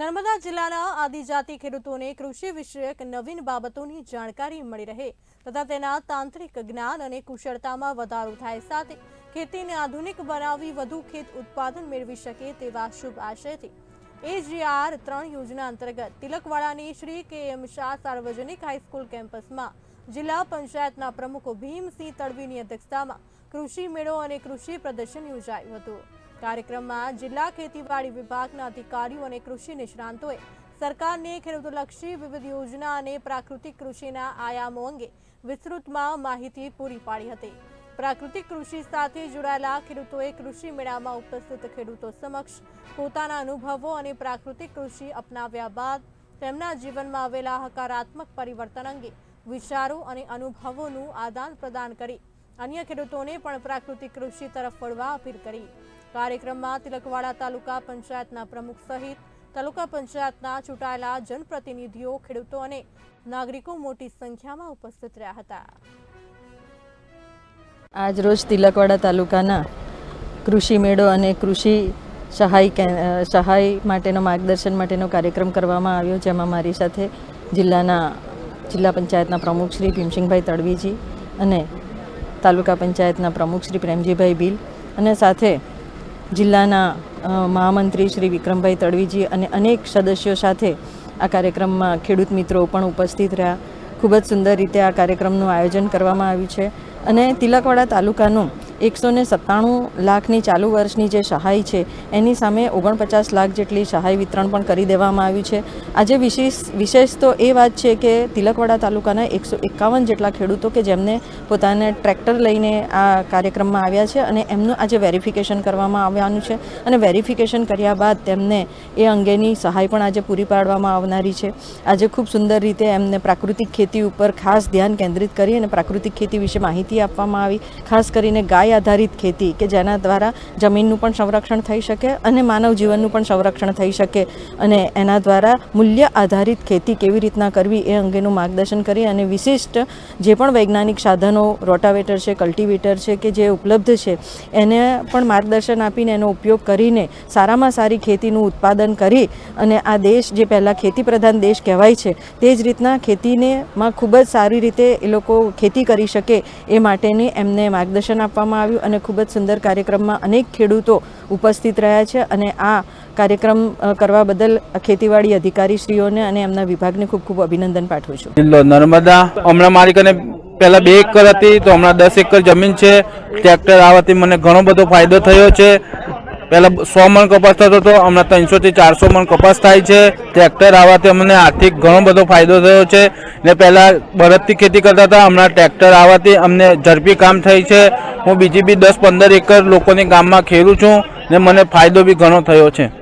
નર્મદા જિલ્લાના આદિજાતિ ખેડૂતોને કૃષિ વિષયક નવીન બાબતોની જાણકારી મળી રહે તથા તેના તાંત્રિક જ્ઞાન અને કુશળતામાં વધારો થાય સાથે ખેતીને આધુનિક બનાવી વધુ ખેત ઉત્પાદન મેળવી શકે તેવા શુભ આશયથી એજીઆર ત્રણ યોજના અંતર્ગત તિલકવાડાની શ્રી કે એમ શાહ સાર્વજનિક હાઈસ્કૂલ કેમ્પસમાં જિલ્લા પંચાયતના પ્રમુખ ભીમસિંહ તડવીની અધ્યક્ષતામાં કૃષિ મેળો અને કૃષિ પ્રદર્શન યોજાયું હતું. કાર્યક્રમમાં જિલ્લા ખેતીવાડી વિભાગના અધિકારીઓ અને કૃષિ નિષ્ણાંતોએ સરકારને ખેડૂતોલક્ષી વિવિધ યોજના અને પ્રાકૃતિક કૃષિના આયામો અંગે વિસ્તૃતમાં માહિતી પૂરી પાડી હતી. પ્રાકૃતિક કૃષિ સાથે જોડાયેલા ખેડૂતોએ કૃષિ મેળામાં ઉપસ્થિત ખેડૂતો સમક્ષ પોતાના અનુભવો અને પ્રાકૃતિક કૃષિ અપનાવ્યા બાદ તેમના જીવનમાં આવેલા હકારાત્મક પરિવર્તન અંગે વિચારો અને અનુભવોનું આદાન પ્રદાન કરી અન્ય ખેડૂતોને પણ પ્રાકૃતિક કૃષિ તરફ વળવા અપીલ કરી. કાર્યક્રમમાં તિલકવાડા તાલુકા પંચાયતના પ્રમુખ સહિત તાલુકા પંચાયતના ચૂંટાયેલા જનપ્રતિનિધિઓ, ખેડૂતો અને નાગરિકો મોટી સંખ્યામાં ઉપસ્થિત રહ્યા હતા. આજ રોજ તિલકવાડા તાલુકાના કૃષિ મેળો અને કૃષિ સહાય સહાય માટેનો માર્ગદર્શન માટેનો કાર્યક્રમ કરવામાં આવ્યો, જેમાં મારી સાથે જિલ્લાના, જિલ્લા પંચાયતના પ્રમુખ શ્રી ભીમસિંહભાઈ તડવીજી અને તાલુકા પંચાયતના પ્રમુખ શ્રી પ્રેમજીભાઈ બિલ અને સાથે જિલ્લાના મહામંત્રી શ્રી વિક્રમભાઈ તડવીજી અને અનેક સદસ્યો સાથે આ કાર્યક્રમમાં ખેડૂત મિત્રો પણ ઉપસ્થિત રહ્યા. ખૂબ જ સુંદર રીતે આ કાર્યક્રમનું આયોજન કરવામાં આવ્યું છે. અને તિલકવાડા તાલુકાનું એકસો ને સત્તાણું લાખની ચાલુ વર્ષની જે સહાય છે, એની સામે ઓગણપચાસ લાખ જેટલી સહાય વિતરણ પણ કરી દેવામાં આવ્યું છે. આજે વિશેષ વિશેષ તો એ વાત છે કે તિલકવાડા તાલુકાના એકસો એકાવન જેટલા ખેડૂતો કે જેમને પોતાને ટ્રેક્ટર લઈને આ કાર્યક્રમમાં આવ્યા છે અને એમનું આજે વેરિફિકેશન કરવામાં આવવાનું છે અને વેરિફિકેશન કર્યા બાદ તેમને એ અંગેની સહાય પણ આજે પૂરી પાડવામાં આવનારી છે. આજે ખૂબ સુંદર રીતે એમને પ્રાકૃતિક ખેતી ઉપર ખાસ ધ્યાન કેન્દ્રિત કરી અને પ્રાકૃતિક ખેતી વિશે માહિતી આપવામાં આવી, ખાસ કરીને ગાય આધારિત ખેતી કે જેના દ્વારા જમીનનું પણ સંરક્ષણ થઈ શકે અને માનવ જીવનનું પણ સંરક્ષણ થઈ શકે અને એના દ્વારા મૂલ્ય આધારિત ખેતી કેવી રીતના કરવી એ અંગેનું માર્ગદર્શન કરી અને વિશિષ્ટ જે પણ વૈજ્ઞાનિક સાધનો, રોટાવેટર છે, કલ્ટિવેટર છે કે જે ઉપલબ્ધ છે, એને પણ માર્ગદર્શન આપીને એનો ઉપયોગ કરીને સારામાં સારી ખેતીનું ઉત્પાદન કરી અને આ દેશ જે પહેલાં ખેતી પ્રધાન દેશ કહેવાય છે, તે જ રીતના ખેતીને માં ખૂબ જ સારી રીતે એ લોકો ખેતી કરી શકે એ માટેની એમને માર્ગદર્શન આપવામાં આવ્યું અને ખૂબ જ સુંદર કાર્યક્રમમાં અનેક ખેડૂતો ઉપસ્થિત રહ્યા છે અને આ કાર્યક્રમ કરવા બદલ ખેતીવાડી અધિકારીશ્રીઓને અને એમના વિભાગને ખૂબ ખૂબ અભિનંદન પાઠવું છું. જિલ્લો નર્મદા. હમણાં મારી કને પહેલાં બે એકર હતી, તો હમણાં દસ એકર જમીન છે. ટ્રેક્ટર આવવાથી મને ઘણો બધો ફાયદો થયો છે. પહેલા સો મણ કપાસ થતો હતો, હમણાં ત્રણસોથી ચારસો મણ કપાસ થાય છે. ટ્રેક્ટર આવવાથી અમને આર્થિક ઘણો બધો ફાયદો થયો છે. ને પહેલા બળદથી ખેતી કરતા હતા, હમણાં ટ્રેક્ટર આવવાથી અમને ઝડપી કામ થઈ છે. હું બીજી બી દસ પંદર એકર લોકોની ગામમાં ખેડું છું ને મને ફાયદો બી ઘણો થયો છે.